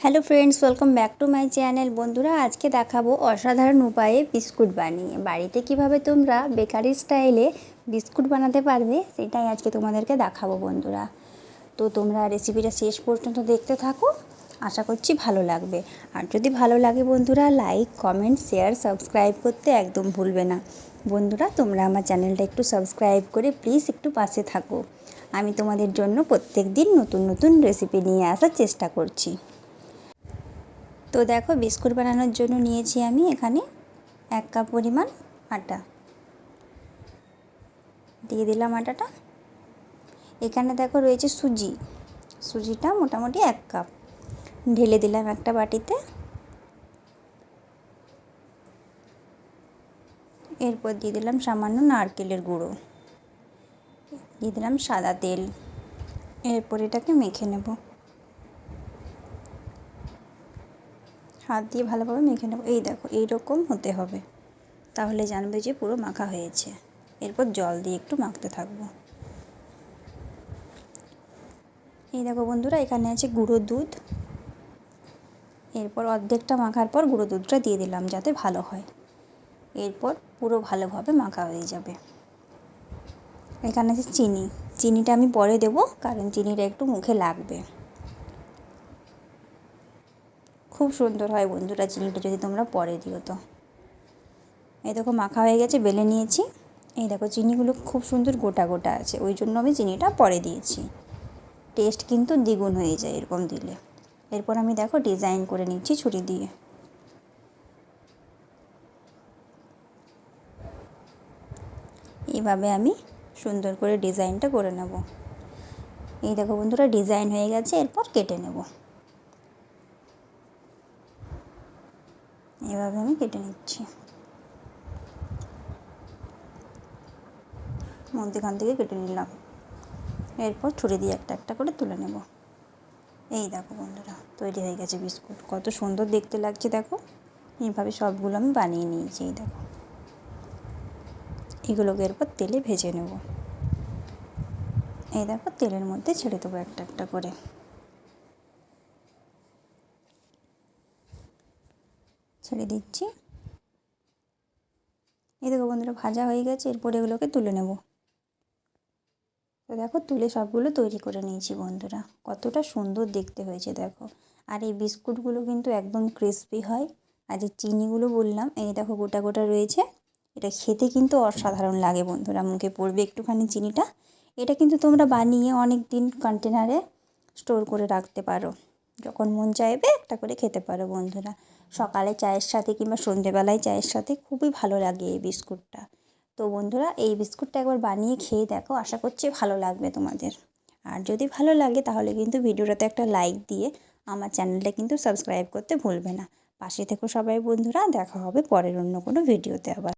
Hello friends welcome back to my channel বন্ধুরা, আজকে দেখাবো অসাধারণ উপায়ে বিস্কুট বানিয়ে। বাড়িতে কীভাবে তোমরা বেকারি স্টাইলে বিস্কুট বানাতে পারবে, সেটাই আজকে তোমাদেরকে দেখাবো বন্ধুরা। তো তোমরা রেসিপিটা শেষ পর্যন্ত দেখতে থাকো, আশা করছি ভালো লাগবে। আর যদি ভালো লাগে বন্ধুরা লাইক কমেন্ট শেয়ার সাবস্ক্রাইব করতে একদম ভুলবে না। বন্ধুরা, তোমরা আমার চ্যানেলটা একটু সাবস্ক্রাইব করে প্লিজ একটু পাশে থাকো। আমি তোমাদের জন্য প্রত্যেক দিন নতুন নতুন রেসিপি নিয়ে আসার চেষ্টা করছি। তো দেখো বিস্কুট বানানোর জন্য নিয়েছি আমি এখানে এক কাপ পরিমাণ আটা। দিয়ে দিলাম আটাটা। এখানে দেখো রয়েছে সুজি। সুজিটা মোটামুটি এক কাপ। ঢেলে দিলাম একটা বাটিতে। এরপর দিয়ে দিলাম সামান্য নারকেলের গুঁড়ো। দিয়ে দিলাম সাদা তেল। এরপর এটাকে মেখে নেব। হাত দিয়ে ভালোভাবে মেখে নেব। এই দেখো, এইরকম হতে হবে। তাহলে জানবে যে পুরো মাখা হয়েছে। এরপর জল দিয়ে একটু মাখতে থাকব। এই দেখো বন্ধুরা, এখানে আছে গুঁড়ো দুধ। এরপর অর্ধেকটা মাখার পর গুঁড়ো দুধটা দিয়ে দিলাম যাতে ভালো হয়। এরপর পুরো ভালোভাবে মাখা হয়ে যাবে। এখানে আছে চিনি। চিনিটা আমি পরে দেবো, কারণ চিনিটা একটু মুখে লাগবে। খুব সুন্দর হয় বন্ধুরা চিনিটা যদি তোমরা পরে দিও তো। এই দেখো মাখা হয়ে গেছে, বেলে নিয়েছি। এই দেখো চিনিগুলো খুব সুন্দর গোটা গোটা আছে, ওই জন্য আমি চিনিটা পরে দিয়েছি। টেস্ট কিন্তু দ্বিগুণ হয়ে যায় এরকম দিলে। এরপর আমি দেখো ডিজাইন করে নিচ্ছি ছুরি দিয়ে। এইভাবে আমি সুন্দর করে ডিজাইনটা করে নেব। এই দেখো বন্ধুরা, ডিজাইন হয়ে গেছে, এরপর কেটে নেব। এভাবে আমি কেটে নিচ্ছি। মধ্যেখান থেকে কেটে নিলাম। এরপর ছুরি দিয়ে একটা একটা করে তুলে নেব। এই দেখো বন্ধুরা, তৈরি হয়ে গেছে বিস্কুট। কত সুন্দর দেখতে লাগছে দেখো। এইভাবে সবগুলো আমি বানিয়ে নিয়েছি, এই দেখো। এগুলোকে এরপর তেলে ভেজে নেব। এই দেখো, তেলের মধ্যে ছেড়ে দেবো একটা একটা করে। ছেড়ে দিচ্ছি। এই দেখো বন্ধুরা, ভাজা হয়ে গেছে। এরপর এগুলোকে তুলে নেব। তো দেখো, তুলে সবগুলো তৈরি করে নিয়েছি বন্ধুরা। কতটা সুন্দর দেখতে হয়েছে, দেখো। আর এই বিস্কুটগুলো কিন্তু একদম ক্রিস্পি হয়। আর যে চিনিগুলো বললাম, এই দেখো গোটা গোটা রয়েছে। এটা খেতে কিন্তু অসাধারণ লাগে বন্ধুরা, মুখে পড়বে একটুখানি চিনিটা। এটা কিন্তু তোমরা বানিয়ে অনেক দিন কন্টেনারে স্টোর করে রাখতে পারো। যখন মন চাইবে, একটা করে খেতে পারো বন্ধুরা। সকালে চায়ের সাথে কিংবা সন্ধেবেলায় চায়ের সাথে খুবই ভালো লাগে এই বিস্কুটটা। তো বন্ধুরা, এই বিস্কুটটা একবার বানিয়ে খেয়ে দেখো, আশা করছি ভালো লাগবে তোমাদের। আর যদি ভালো লাগে তাহলে কিন্তু ভিডিওটাতে একটা লাইক দিয়ে আমার চ্যানেলটা কিন্তু সাবস্ক্রাইব করতে ভুলবে না। পাশে থেকো সবাই বন্ধুরা, দেখা হবে পরের অন্য কোনো ভিডিওতে আবার।